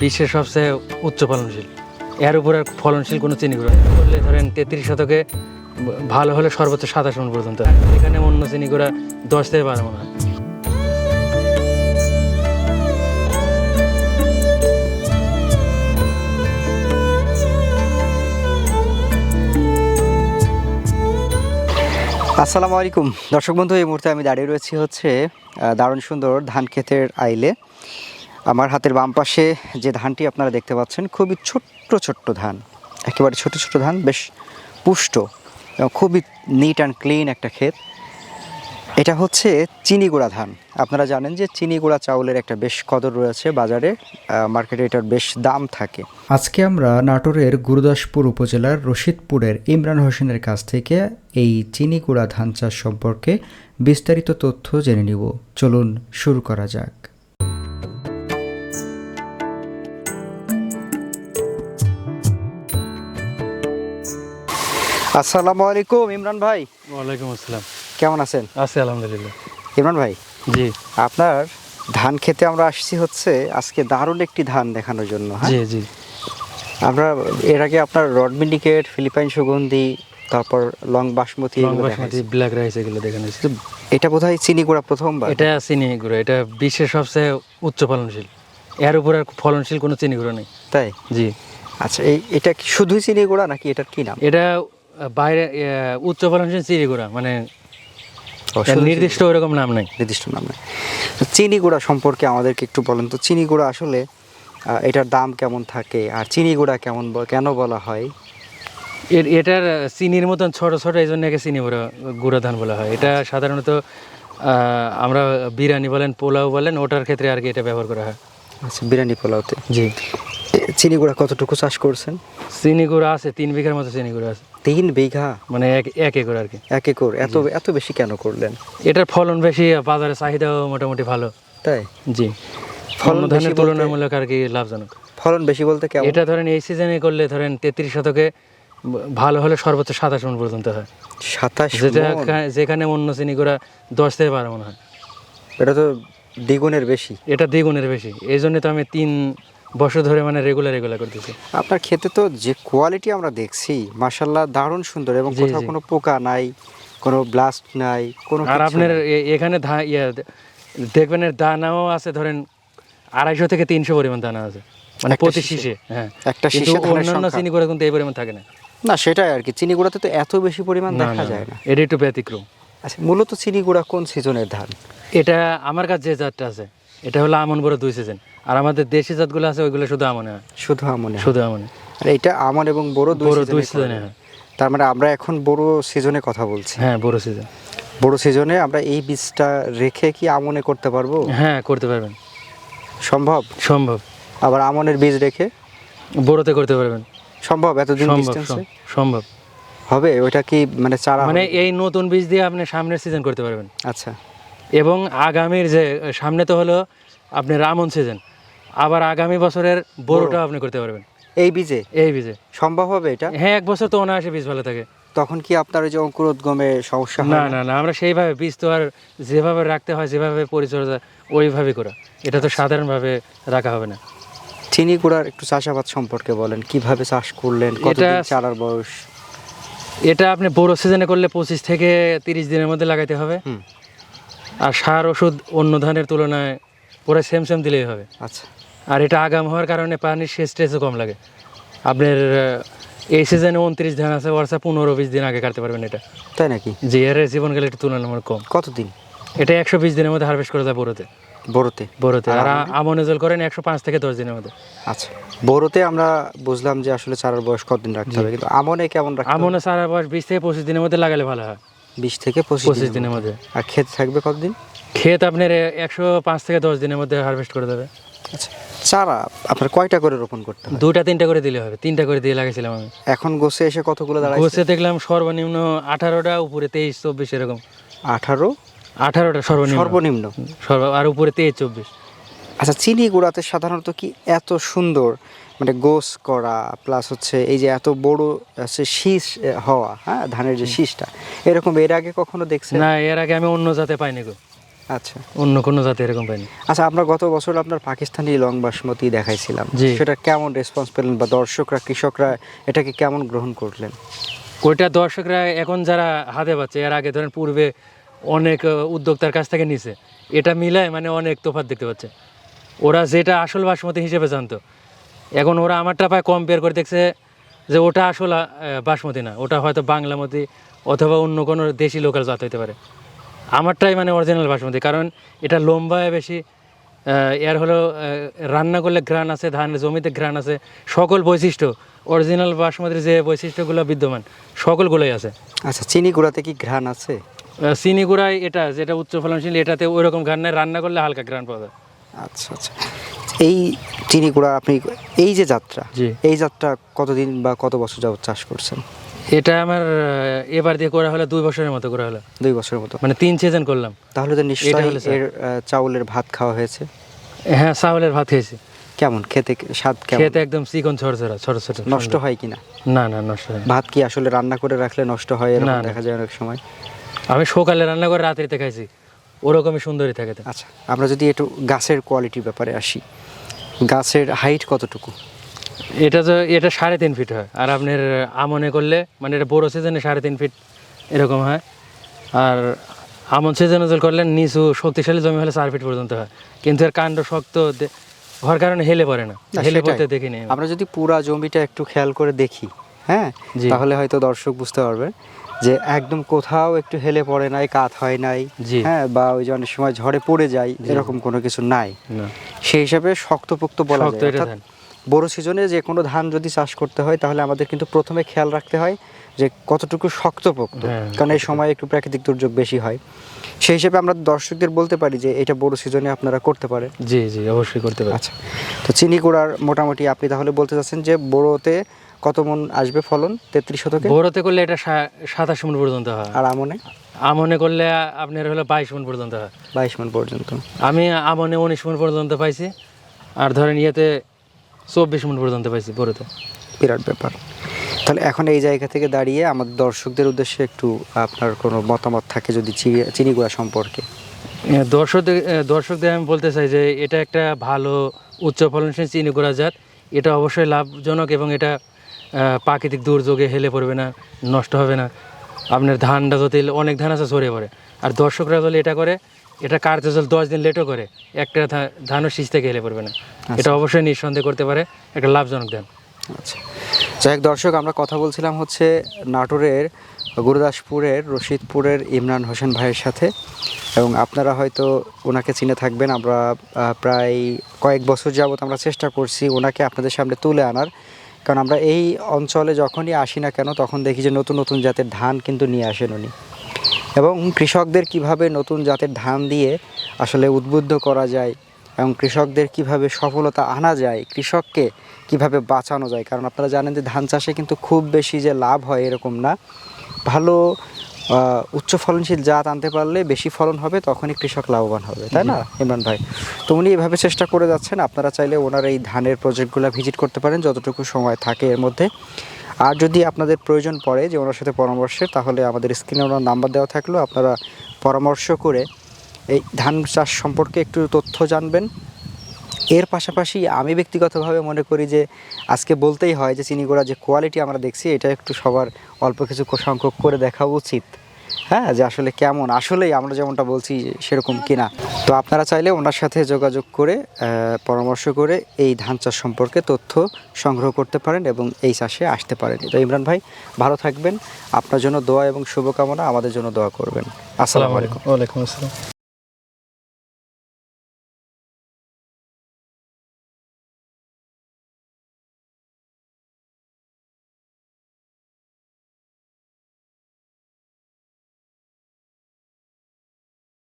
বিশ্বের সবচেয়ে উচ্চ ফলনশীল। এর উপর আর ফলনশীল কোনো চিনি নেই। করলে ধরেন তেত্রিশ শতকে ভালো হলে সর্বোচ্চ সাতাশ মন পর্যন্ত। এখানে অন্য চিনি গুঁড়া দশ থেকে বারো মন হয়। আসসালামু আলাইকুম। দর্শক বন্ধু, এই মুহূর্তে আমি দাঁড়িয়ে রয়েছি হচ্ছে দারুণ সুন্দর ধান ক্ষেতের আইলে। আমার হাতের বাম পাশে যে ধানটি আপনারা দেখতে পাচ্ছেন, খুবই ছোট্ট ছোট্ট ধান। একেবারে ছোট ছোট ধান, বেশ পুষ্ট এবং খুবই নিট অ্যান্ড ক্লিন একটা ক্ষেত। এটা হচ্ছে চিনি গুঁড়া ধান। আপনারা জানেন যে চিনি গুঁড়া চাউলের একটা বেশ কদর রয়েছে বাজারে মার্কেটে এটার বেশ দাম থাকে। আজকে আমরা নাটোরের গুরুদাসপুর উপজেলার রশিদপুরের ইমরান হোসেনের কাছ থেকে এই চিনি চিনিগুড়া ধান চাষ সম্পর্কে বিস্তারিত তথ্য জেনে নিব। চলুন শুরু করা যাক। আসসালামু আলাইকুম ইমরান ভাই। ওয়ালাইকুম আসসালাম। কেমন আছেন? আছে আলহামদুলিল্লাহ। ইমরান ভাই জি। আপনার ধান খেতে আমরা আসছি হচ্ছে আজকে দারুণ একটি ধান দেখানোর জন্য হ্যাঁ? জি জি। আমরা এর আগে আপনার রড মিন্ডিকেট ফিলিপাইন সুগন্ধি তারপর long basmati long basmati black rice এগুলো দেখানো হয়েছে। এটা বোধহয় চিনি গুঁড়া প্রথমবার? এটা চিনি গুঁড়ো এটা বিশ্বের সবচেয়ে উচ্চ ফলনশীল। এর উপর আর ফলনশীল কোনো চিনি গুঁড়ো নেই। তাই? জি। আচ্ছা এই এটা কি শুধুই চিনি গুঁড়া নাকি এটার কি নাম? এটা বাইরে উচ্চ ফলনশীল চিনি গুঁড়া মানে নির্দিষ্ট ওরকম নাম নাই। নির্দিষ্ট নাম নেই। তো চিনি গুঁড়া সম্পর্কে আমাদেরকে একটু বলেন তো চিনি গুঁড়া আসলে এটার দাম কেমন থাকে আর চিনি গুঁড়া কেমন কেন বলা হয়? এর এটার চিনির মতন ছোট ছোট এই জন্য একে চিনি গুঁড়া গুঁড়া ধান বলা হয়। এটা সাধারণত আমরা বিরিয়ানি বলেন পোলাও বলেন ওটার ক্ষেত্রে আর কি এটা ব্যবহার করা হয়। আচ্ছা বিরিয়ানি পোলাওতে? জি। চিনি গুঁড়া কতটুকু চাষ করছেন? চিনি গুঁড়া আছে তিন বিঘার মতো চিনি গুঁড়া আছে। তিন বিঘা? মানে এক এক একর আর কি। এক একর। এত এত বেশি কেন করলেন? এটার ফলন বেশি বাজারে চাহিদাও মোটামুটি ভালো। তাই? জি। ফলন ধানের তুলনামূলক আর কি লাভজনক। ফলন বেশি বলতে কেমন? এটা ধরেন এই সিজনে করলে ধরেন তেত্রিশ শতকে ভালো হলে সর্বোচ্চ সাতাশ মন পর্যন্ত হয়। সাতাশ যেটা যেখানে অন্য চিনি গুঁড়া দশ থেকে বারো মন হয়। এটা তো দ্বিগুণের বেশি। এটা দ্বিগুণের বেশি। এই জন্য তো আমি তিন বছর ধরে মানে রেগুলার রেগুলার করতেছি। আপনার খেতে তো যে কোয়ালিটি আমরা দেখছি মাশাল্লাহ দারুণ সুন্দর এবং কোথাও কোনো পোকা নাই কোনো ব্লাস্ট নাই কোনো আর আপনার এখানে ধা ইয়া দেখবেন এর দানাও আছে ধরেন আড়াইশো থেকে তিনশো পরিমাণ দানা আছে। মানে প্রতি শীষে? হ্যাঁ। একটা শীষে অন্যান্য? চিনি করে কিন্তু এই পরিমাণ থাকে না। না সেটাই আর কি। চিনি গুঁড়াতে তো এত বেশি পরিমাণ দেখা যায় না। এটা একটু ব্যতিক্রম। আচ্ছা মূলত চিনি গুঁড়া কোন সিজনের ধান? এটা আমার কাছে যে জাতটা আছে এটা হলো আমন বড় দুই সিজন আর আমাদের দেশি জাতগুলো আছে ওইগুলো শুধু আমনে হয়। শুধু আমনে শুধু আমনে। আর এটা আমন এবং বড় দুই বড় দুই সিজনে হয়। তার মানে আমরা এখন বড় সিজনে কথা বলছি। হ্যাঁ বড় সিজন বড় সিজনে আমরা এই বীজটা রেখে কি আমনে করতে পারব? হ্যাঁ করতে পারবেন। সম্ভব? সম্ভব। আবার আমনের বীজ রেখে? বড়তে করতে পারবেন। সম্ভব? এতদিন ডিস্টেন্সে সম্ভব। হবে? ওইটা কি মানে চারা মানে এই নতুন বীজ দিয়ে আপনি সামনের সিজন করতে পারবেন। আচ্ছা। এবং আগামীর যে সামনে তো হলো আপনার আমন সিজন। আবার আগামী বছরের বড়টাও আপনি করতে পারবেন। এই বীজে? এই বীজে। সম্ভব হবে এটা? হ্যাঁ এক বছর তো অনায়াসে বীজ ভালো থাকে। তখন কি আপনার যে অঙ্কুরোদ্গমে সমস্যা না না? না আমরা সেইভাবে বীজ তো আর যেভাবে রাখতে হয় যেভাবে পরিচর্যা ওইভাবে করা। এটা তো সাধারণভাবে রাখা হবে না। চিনি গুঁড়ার একটু চাষাবাদ সম্পর্কে বলেন কীভাবে চাষ করলেন কতদিন এটা- চারার বয়স? এটা আপনি বড় সিজনে করলে পঁচিশ থেকে তিরিশ দিনের মধ্যে লাগাইতে হবে। আর সার ওষুধ অন্য ধানের তুলনায় পুরো সেম সেম দিলেই হবে। আচ্ছা। আর এটা আগাম হওয়ার কারণে পানির শেষ স্ট্রেসও কম লাগে। আপনার এই সিজনে উনত্রিশ ধান আছে ওয়ার্সা পনেরো বিশ দিন আগে কাটতে পারবেন এটা। তাই নাকি? যে এর জীবনকাল একটু তুলনামূলক কম। কতদিন? এটা একশো বিশ দিনের মধ্যে হারভেস্ট করে যায় বড়োতে বড়তে বড়োতে আর আর আমনে জল করেন একশো পাঁচ থেকে দশ দিনের মধ্যে। আচ্ছা। বড়তে আমরা বুঝলাম যে আসলে চারার বয়স কতদিন রাখতে হবে কিন্তু আমনে কেমন রাখতে আমনে সারা বয়স বিশ থেকে পঁচিশ দিনের মধ্যে লাগালে ভালো হয়। বিশ থেকে পঁচিশ দিনের মধ্যে। আর ক্ষেত থাকবে কতদিন? ক্ষেত আপনার একশো পাঁচ থেকে দশ দিনের মধ্যে হারভেস্ট করে দেবে। আচ্ছা চারা আপনার কয়টা করে রোপণ করতে দুটা তিনটা করে দিলে হবে তিনটা করে দিয়ে লাগাইছিলাম আমি। এখন গোছে এসে কতগুলো দাঁড়ায় গোছে দেখলাম সর্বনিম্ন আঠারোটা উপরে তেইশ চব্বিশ এরকম। আঠারো? আঠারোটা সর্বনিম্ন। সর্বনিম্ন। সর্ব আর উপরে তেইশ চব্বিশ। আচ্ছা চিনি গুঁড়াতে সাধারণত কি এত সুন্দর মানে গোস করা প্লাস হচ্ছে এই যে এত বড় হচ্ছে শীষ হওয়া হ্যাঁ ধানের যে শীষটা এরকম এর আগে কখনো দেখছেন? না এর আগে আমি অন্য জাতে পাইনি গো। আচ্ছা। অন্য কোনো জাতে এরকম পাইনি। আচ্ছা আমরা গত বছর আপনার পাকিস্তানি লং বাসমতি দেখাইছিলাম। সেটা কেমন রেসপন্স পেলেন বা দর্শকরা কৃষকরা এটাকে কেমন গ্রহণ করলেন? ওইটা দর্শকরা এখন যারা হাতে পাচ্ছে এর আগে ধরেন পূর্বে অনেক উদ্যোক্তার কাছ থেকে নিছে এটা মিলায় মানে অনেক তোফাত দেখতে পাচ্ছে। ওরা যেটা আসল বাসমতি হিসেবে জানতো। এখন ওরা আমারটা পায় কম্পেয়ার করে দেখছে যে ওটা আসল বাসমতি না। ওটা হয়তো বাংলামতি অথবা অন্য কোনো দেশি লোকাল জাত হইতে পারে। আমারটাই মানে অরিজিনাল বাসমতি কারণ এটা লম্বায় বেশি এর হলো রান্না করলে ঘ্রাণ আছে ধানের জমিতে ঘ্রাণ আছে সকল বৈশিষ্ট্য অরিজিনাল বাসমতির যে বৈশিষ্ট্যগুলো বিদ্যমান সকলগুলোই আছে। আচ্ছা চিনি গুঁড়াতে কি ঘ্রাণ আছে? চিনি গুঁড়ায় এটা যেটা উচ্চ ফলনশীল এটাতে ওই রকম ঘ্রাণ নেই রান্না করলে হালকা ঘ্রাণ পাওয়া যায়। আচ্ছা আচ্ছা। এই চিনি গুঁড়া আপনি এই যে যাত্রা। এই যাত্রা কতদিন বা কত বছর যাবত চাষ করছেন? এটা আমার এবার দিয়ে করা হলো দুই বছরের মতো করা হলো। দুই বছরের মতো। মানে তিন সিজন করলাম। তাহলে তো নিশ্চয়ই এর চাউলের ভাত খাওয়া হয়েছে। হ্যাঁ চাউলের ভাত খেয়েছি কেমন? খেতে স্বাদ কেমন? খেতে একদম চিকন ছোট ছোট ছোট নষ্ট হয় কিনা না? না নষ্ট হয়। ভাত কি আসলে রান্না করে রাখলে নষ্ট হয় এরকম। দেখা যায় অনেক সময়? আমি সকালে রান্না করে রাত্রিতে খাইছি। ওরকমই সুন্দরই থাকে আচ্ছা আমরা যদি একটু গাছের কোয়ালিটির ব্যাপারে আসি। গাছের হাইট কতটুকু? এটা তো এটা সাড়ে তিন ফিট হয়। আর আপনার আমনে করলে মানে এটা বড়ো সিজনে সাড়ে তিন ফিট এরকম হয়। আর আমন সিজনে করলে নিচু শক্তিশালী জমি হলে চার ফিট পর্যন্ত হয়। কিন্তু এর কাণ্ড শক্ত হওয়ার কারণে হেলে পড়ে না। হেলে পড়তে দেখিনি আমি। আমরা যদি পুরা জমিটা একটু খেয়াল করে দেখি হ্যাঁ তাহলে হয়তো দর্শক বুঝতে পারবে। যে একদম কোথাও একটু হেলে পড়ে নাই কাত হয় নাই হ্যাঁ বা ওই যে অনেক সময় ঝড়ে পড়ে যায় এরকম কোনো কিছু নাই। সেই হিসাবে শক্তপোক্ত বলা শক্ত যায় অর্থাৎ বড় সিজনে যে কোনো ধান যদি চাষ করতে হয় তাহলে আমাদের কিন্তু প্রথমে খেয়াল রাখতে হয় যে কতটুকু শক্তপোক্ত। হ্যাঁ। কারণ এই সময় একটু প্রাকৃতিক দুর্যোগ বেশি হয়। সেই হিসেবে আমরা দর্শকদের বলতে পারি যে এটা বড় সিজনে আপনারা করতে পারেন। জি জি অবশ্যই করতে পারি। আচ্ছা। তো চিনি গুঁড়ার মোটামুটি আপনি তাহলে বলতে চাচ্ছেন যে বড়োতে কত মন আসবে ফলন? তেত্রিশ শতকে? বড়তে করলে এটা সাতাশ মন পর্যন্ত হয়। আর আমনে? আমনে করলে আপনার হলো বাইশ মন পর্যন্ত হয়। বাইশ মন পর্যন্ত। আমি আমনে উনিশ মন পর্যন্ত পাইছি আর ধরেন ইয়েতে চব্বিশ মন পর্যন্ত পাইছি বড়তে বিরাট ব্যাপার। তাহলে এখন এই জায়গা থেকে দাঁড়িয়ে আমাদের দর্শকদের উদ্দেশ্যে একটু আপনার কোনো মতামত থাকে যদি চিনি গুঁড়া সম্পর্কে? দর্শকদের দর্শকদের আমি বলতে চাই যে এটা একটা ভালো উচ্চ ফলনশীল চিনি গুঁড়া জাত। এটা অবশ্যই লাভজনক এবং এটা প্রাকৃতিক দুর্যোগে হেলে পড়বে না নষ্ট হবে না। আপনার ধানটা যদি অনেক ধান আছে ছড়িয়ে পড়ে। আর দর্শকরা যদি এটা করে এটা যদি দশ দিন লেটও করে একটা ধানও শীষ থেকে হেলে পড়বে না। এটা অবশ্যই নিঃসন্দেহ করতে পারে একটা লাভজনক ধান। আচ্ছা। যাই হোক দর্শক আমরা কথা বলছিলাম হচ্ছে নাটোরের গুরুদাসপুরের রশিদপুরের ইমরান হোসেন ভাইয়ের সাথে। এবং আপনারা হয়তো ওনাকে চিনে থাকবেন আমরা প্রায় কয়েক বছর যাবত আমরা চেষ্টা করছি ওনাকে আপনাদের সামনে তুলে আনার। কারণ আমরা এই অঞ্চলে যখনই আসি না কেন, তখন দেখি যে নতুন নতুন জাতের ধান কিন্তু নিয়ে আসেন উনি। এবং কৃষকদের কীভাবে নতুন জাতের ধান দিয়ে আসলে উদ্বুদ্ধ করা যায় এবং কৃষকদের কীভাবে সফলতা আনা যায়, কৃষককে কীভাবে বাঁচানো যায়, কারণ আপনারা জানেন যে ধান চাষে কিন্তু খুব বেশি যে লাভ হয় এরকম না। ভালো উচ্চ ফলনশীল জাত আনতে পারলে বেশি ফলন হবে তখনই কৃষক লাভবান হবে তাই না ইমরান ভাই? তো উনি এভাবে চেষ্টা করে যাচ্ছেন আপনারা চাইলে ওনার এই ধানের প্রজেক্টগুলো ভিজিট করতে পারেন যতটুকু সময় থাকে এর মধ্যে। আর যদি আপনাদের প্রয়োজন পড়ে যে ওনার সাথে পরামর্শের তাহলে আমাদের স্ক্রিনে ওনার নাম্বার দেওয়া থাকলেও আপনারা পরামর্শ করে এই ধান চাষ সম্পর্কে একটু তথ্য জানবেন। এর পাশাপাশি আমি ব্যক্তিগতভাবে মনে করি যে আজকে বলতেই হয় যে চিনিগুড়া যে কোয়ালিটি আমরা দেখছি এটা একটু সবার অল্প কিছু সংখ্যক করে দেখা উচিত। হ্যাঁ যে আসলে কেমন? আসলেই আমরা যেমনটা বলছি সেরকম কিনা। তো আপনারা চাইলে ওনার সাথে যোগাযোগ করে পরামর্শ করে এই ধান চাষ সম্পর্কে তথ্য সংগ্রহ করতে পারেন এবং এই চাষে আসতে পারেন। তো ইমরান ভাই ভালো থাকবেন। আপনার জন্য দোয়া এবং শুভকামনা আমাদের জন্য দোয়া করবেন। আসসালামু আলাইকুম। ওয়ালাইকুম আসসালাম।